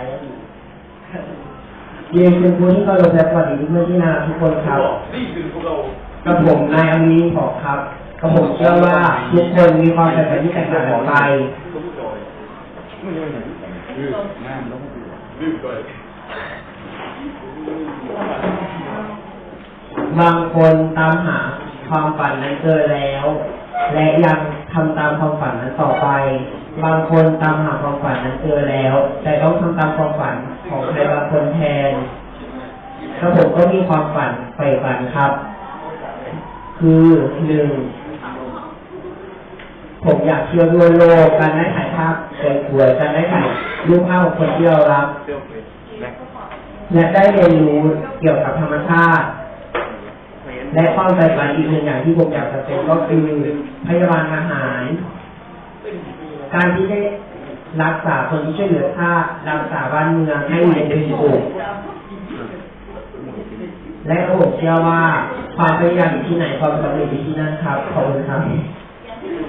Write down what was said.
รก็ดีเรียนคุณครูที่เคารพและสวัสดีเพื่อนที่นาทุกคนครับนี่คือพวกเรากับผมนายอมีนบอกครับกับผมเชื่อว่าทุกคนมีความแตกต่างที่แตกต่างกันไปก็ผู้จอยไม่ใช่อย่างนี้ดื้อหน้าแล้วดื้อด้วยบางคนตามหาความฝันนั้นเจอแล้ว และยังทำตามความฝันนั้นต่อไป บางคนตามหาความฝันนั้นเจอแล้ว แต่ต้องทำตามความฝันของใครบางคนแทนถ้าผมก็มีความฝันใฝ่ฝันครับ คือหนึ่งผมอยากเที่ยวทั่วโลกการได้ถ่ายภาพสวยๆการได้ถ่ายรูปภาพของคนที่เรารักเที่ยวเพลแม็กและได้เรียนรู้เกี่ยวกับธรรมชาติ และความใฝ่ฝันอีกหนึ่งอย่างที่ผมอยากจะเป็นก็คือพยาบาลอาหาร การที่ได้รักษาคนที่ช่วยเหลือชาติรักษาบ้านเมืองให้อยู่ในเป็นสุขและผมเชื่อว่าความพยายามอยู่ที่ไหนความสำเร็จอยู่ที่นั่นครับขอบคุณครับ